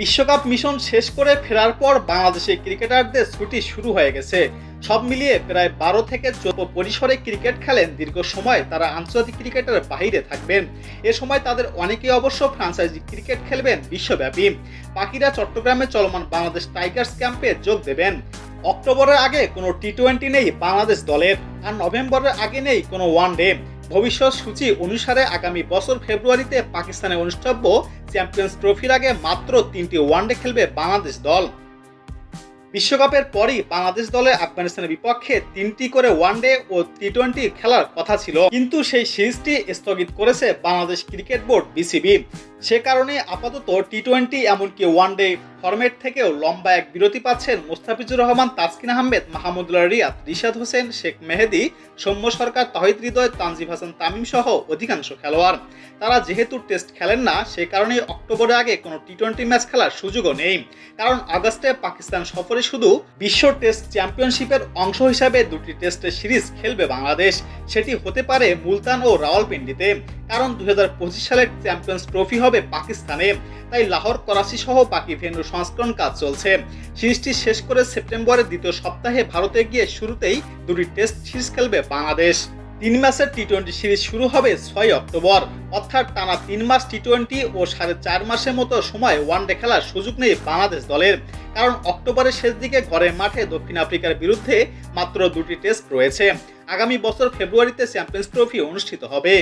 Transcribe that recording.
বিশ্বকাপ মিশন শেষ করে ফেরার পর বাংলাদেশি ক্রিকেটারদের ছুটি শুরু হয়ে গেছে। সব মিলিয়ে প্রায় বারো থেকে চোদ্দ পরিসরে ক্রিকেট খেলেন। দীর্ঘ সময় তারা আন্তর্জাতিক ক্রিকেটের বাইরে থাকবেন। এ সময় তাদের অনেকেই অবশ্য ফ্রাঞ্চাইজি ক্রিকেট খেলবেন বিশ্বব্যাপী। পাখিরা চট্টগ্রামে চলমান বাংলাদেশ টাইগার্স ক্যাম্পে যোগ দেবেন। অক্টোবরের আগে কোনো টি টোয়েন্টি নেই বাংলাদেশ দলের। আর নভেম্বরের আগে নেই কোনো ওয়ান ডে ভবিষ্যৎ সূচি অনুসারে আগামী বছর ফেব্রুয়ারিতে পাকিস্তানে অনুষ্ঠব্য চ্যাম্পিয়ন্স ট্রফির আগে মাত্র তিনটি ওয়ানডে খেলবে বাংলাদেশ দল। বিশ্বকাপের পরই বাংলাদেশ দলে আফগানিস্তানের বিপক্ষে তিনটি করে ওয়ানডে ও টি টোয়েন্টি খেলার কথা ছিল। কিন্তু সেই সিরিজটি স্থগিত করেছে বাংলাদেশ ক্রিকেট বোর্ড বিসিবি সে কারণে আপাতত টি টোয়েন্টি এমনকি ওয়ানডে ফরম্যাট থেকেও লম্বা এক বিরতি পাচ্ছেন মুস্তাফিজুর রহমান, তাসকিন আহমেদ, মাহমুদুল্লাহ রিয়াদ, রিশাদ হোসেন, শেখ মেহেদি, সৌম্য সরকার, তহিদ হৃদয়, তানজিব হাসান তামিম সহ অধিকাংশ খেলোয়াড়। তারা যেহেতু টেস্ট খেলেন না, সে কারণে অক্টোবরের আগে কোনো টি টোয়েন্টি ম্যাচ খেলার সুযোগও নেই। কারণ আগস্টে পাকিস্তান সফরে শুধু বিশ্ব টেস্ট চ্যাম্পিয়নশিপের অংশ হিসাবে দুটি টেস্টের সিরিজ খেলবে বাংলাদেশ। সেটি হতে পারে মুলতান ও রাওয়ালপিন্ডিতে। কারণ দুই হাজার পঁচিশ সালের চ্যাম্পিয়ন্স ট্রফি হবে পাকিস্তানে। তাই লাহোর, করাচি সহ বাকি ভেন্যু সংস্করণ কাজ চলছে। সিরিজটি শেষ করে সেপ্টেম্বরের দ্বিতীয় সপ্তাহে ভারতে গিয়ে শুরুতেই দুটি টেস্ট সিরিজ খেলবে বাংলাদেশ। তিন মাসের টি টোয়েন্টি সিরিজ শুরু হবে ছয় অক্টোবর। অর্থাৎ টানা তিন মাস টি টোয়েন্টি ও সাড়ে চার মাসের মতো সময় ওয়ানডে খেলার সুযোগ নেই বাংলাদেশ দলের। কারণ অক্টোবরের শেষ দিকে ঘরের মাঠে দক্ষিণ আফ্রিকার বিরুদ্ধে মাত্র দুটি টেস্ট রয়েছে। আগামী বছর ফেব্রুয়ারিতে চ্যাম্পিয়ন্স ট্রফি অনুষ্ঠিত হবে।